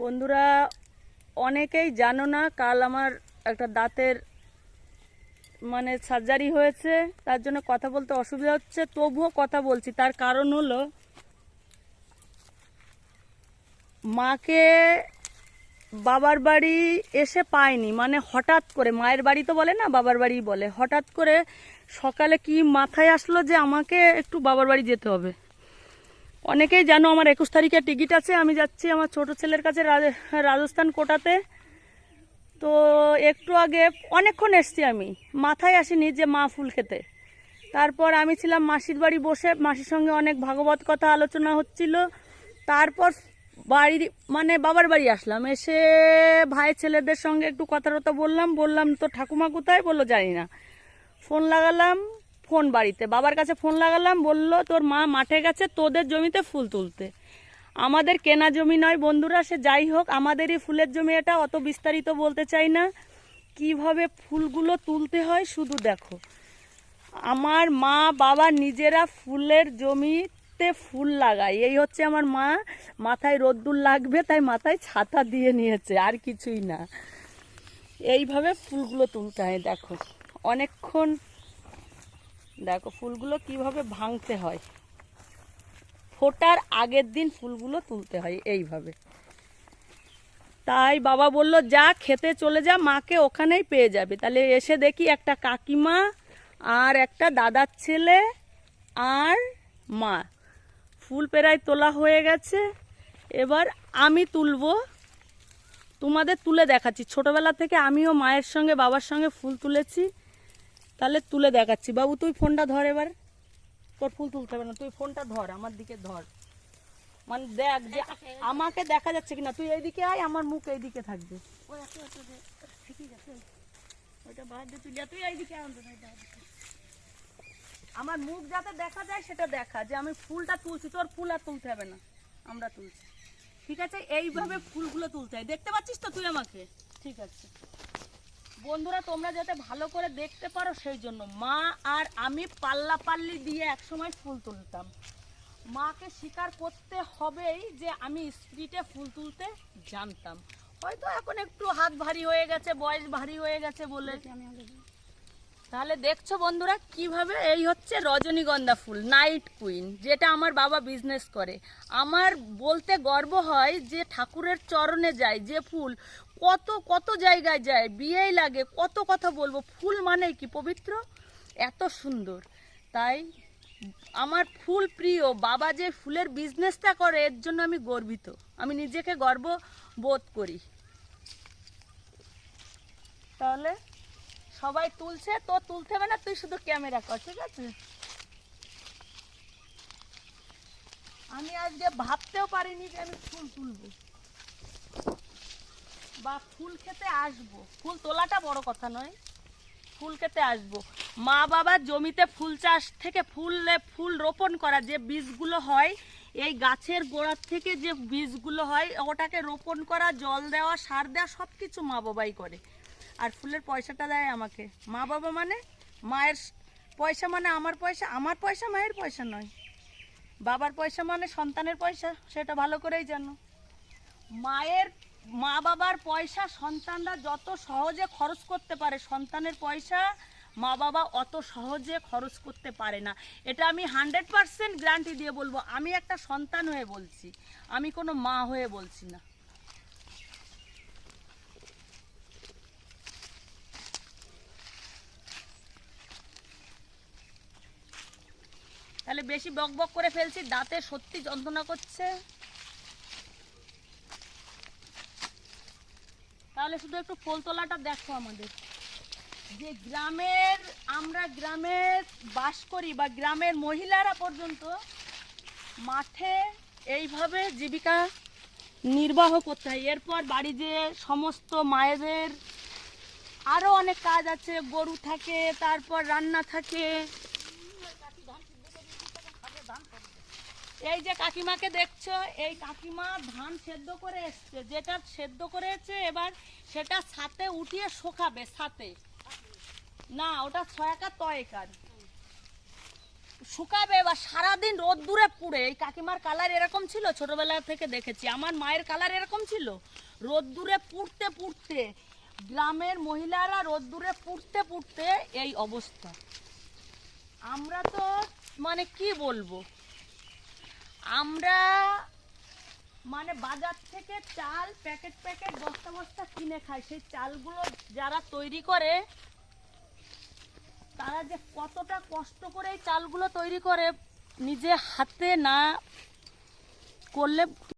বন্ধুরা, অনেকেই জানো না, কাল আমার একটা দাঁতের মানে সার্জারি হয়েছে, তার জন্য কথা বলতে অসুবিধা হচ্ছে, তবুও কথা বলছি। তার কারণ হলো, মাকে বাবার বাড়ি এসে পাইনি মানে হঠাৎ করে, মায়ের বাড়ি তো বলে না, বাবার বাড়ি বলে, হঠাৎ করে সকালে কি মাথায় আসলো যে আমাকে একটু বাবার বাড়ি যেতে হবে। অনেকেই জানো আমার একুশ তারিখে টিকিট আছে, আমি যাচ্ছি আমার ছোট ছেলের কাছে রাজ- রাজস্থান কোটাতে। তো একটু আগে অনেকক্ষণ এসছি আমি, মাথায় আসিনি যে মা ফুল খেতে। তারপর আমি ছিলাম মাসির বাড়ি বসে, মাসির সঙ্গে অনেক ভাগবত কথা আলোচনা হচ্ছিল। তারপর বাড়ি মানে বাবার বাড়ি আসলাম। এসে ভাই ছেলেদের সঙ্গে একটু কথা টথা বললাম বললাম তো ঠাকুমা কোথায়? বলল, জানি না। ফোন লাগালাম, ফোন বাড়িতে। বাবার কাছে ফোন লাগালাম, বলল, তোর মা মাঠে গেছে, তোদের জমিতে ফুল তুলতে। আমাদের কেনা জমি নয় বন্ধুরা, সে যাই হোক, আমাদেরই ফুলের জমি এটা, অত বিস্তারিত বলতে চাই না। কীভাবে ফুলগুলো তুলতে হয়, শুধু দেখো। আমার মা, বাবা নিজেরা ফুলের জমিতে ফুল লাগাই। এই হচ্ছে আমার মা, মাথায় রোদ্দুর লাগবে, তাই মাথায় ছাতা দিয়ে নিয়েছে, আর কিছুই না। এইভাবে ফুলগুলো তুলতে হয়, দেখো। অনেকক্ষণ, দেখো ফুলগুলো কীভাবে ভাঙতে হয়। ফোটার আগের দিন ফুলগুলো তুলতে হয়, এইভাবে। তাই বাবা বলল, যা খেতে চলে যা, মাকে ওখানেই পেয়ে যাবে। তাহলে এসে দেখি একটা কাকিমা আর একটা দাদার ছেলে আর মা। ফুল প্রায় তোলা হয়ে গেছে। এবার আমি তুলবো। তোমাদের তুলে দেখাচ্ছি। ছোটবেলা থেকে আমিও মায়ের সঙ্গে বাবার সঙ্গে ফুল তুলেছি। তাহলে তুলে দেখাচ্ছি। বাবু তুই ফোনটা ধর এবার। তোর ফুল তুলতে হবে না। তুই ফোনটা ধর আমার দিকে ধর। মানে দেখ যে আমাকে দেখা যাচ্ছে কিনা। তুই এইদিকে আয় আমার মুখ এইদিকে থাকবে। ওইটা বাদ তুই এইদিকে। আমার মুখ যাতে দেখা যায় সেটা দেখা, যে আমি ফুলটা তুলছি, তোর ফুল আর তুলতে হবে না, আমরা তুলছি। ঠিক আছে? এইভাবে ফুলগুলো তুলতে হয়। দেখতে পাচ্ছিস তো তুই আমাকে? ঠিক আছে। বন্ধুরা, তোমরা যাতে ভালো করে দেখতে পারো সেই জন্য মা আর আমি পাল্লা পাল্লি দিয়ে একসময় ফুল তুলতাম। মাকে স্বীকার করতে হবেই যে আমি স্পিডে ফুল তুলতে জানতাম। হয়তো এখন একটু হাত ভারী হয়ে গেছে, বয়স ভারী হয়ে গেছে বলে তাহলে দেখছ বন্ধুরা কীভাবে এই হচ্ছে রজনীগন্ধা ফুল নাইট কুইন যেটা আমার বাবা বিজনেস করে। আমার বলতে গর্ব হয় যে ঠাকুরের চরণে যায় যে ফুল, কত কত জায়গায় যায়, বিয়েই লাগে, কত কথা বলব, ফুল মানে কি পবিত্র? এত সুন্দর। তাই আমার ফুল প্রিয়, বাবা যে ফুলের বিজনেসটা করে, এর জন্য আমি গর্বিত। আমি নিজেকে গর্ব বোধ করি। তাহলে সবাই তুলছে, তো তুলতে হবে না, তুই শুধু ক্যামেরা কর, ঠিক আছে? আমি আজকে ভাবতেও পারিনি যে আমি ফুল তুলবো। বা ফুল খেতে আসব। ফুল তোলাটা বড় কথা নয়। ফুল খেতে আসব। মা বাবার জমিতে ফুল চাষ থেকে ফুলে ফুল রোপণ করা যে বীজগুলো হয়, এই গাছের গোড়ার থেকে যে বীজগুলো হয়, ওটাকে রোপণ করা, জল দেওয়া, সার দেওয়া সব কিছু মা বাবাই করে। আর ফুলের পয়সাটা দেয় আমাকে। মা বাবা মানে মায়ের পয়সা মানে আমার পয়সা আমার পয়সা মায়ের পয়সা নয়। বাবার পয়সা মানে সন্তানের পয়সা, সেটা ভালো করেই জানো। মায়ের, মা বাবার পয়সা সন্তানরা যত সহজে খরচ করতে পারে, সন্তানের পয়সা মা বাবা অত সহজে খরচ করতে পারে না। এটা আমি হান্ড্রেড পারসেন্ট গ্যারান্টি দিয়ে বলব। আমি একটা সন্তান হয়ে বলছি। আমি কোনো মা হয়ে বলছি না। তাহলে বেশি বক বক করে ফেলছি, দাঁতে সত্যি যন্ত্রণা করছে। তাহলে শুধু একটু ফুল তোলাটা দেখো আমাদের। যে গ্রামের, আমরা গ্রামে বাস করি বা গ্রামের মহিলারা পর্যন্ত মাঠে এইভাবে জীবিকা নির্বাহ করতে হয়। এরপর বাড়ি যে সমস্ত মায়েদের আরও অনেক কাজ আছে, গরু থাকে, তারপর রান্না থাকে এই যে কাকিমাকে দেখছ, এই কাকিমা ধান সেদ্ধ করে এসছে। যেটা সেদ্ধ করেছে এবার সেটা ছাতে উঠিয়ে শোকাবে, সাথে। না, ওটা ছয় একার ত একার শুকাবে বা সারাদিন রোদ দূরে পুড়ে। এই কাকিমার কালার এরকম ছিল? ছোটবেলা থেকে দেখেছি। আমার মায়ের কালার এরকম ছিল? রোদ দূরে পুড়তে পুড়তে, গ্রামের মহিলারা রোদ দূরে পুড়তে পুড়তে এই অবস্থা। আমরা তো মানে কি বলব? আমরা মানে বাজার থেকে চাল প্যাকেট প্যাকেট বস্তা বস্তা কিনে খাই। সেই চালগুলো যারা তৈরি করে, তারা যে কতটা কষ্ট করে এই চালগুলো তৈরি করে, নিজে হাতে না করলে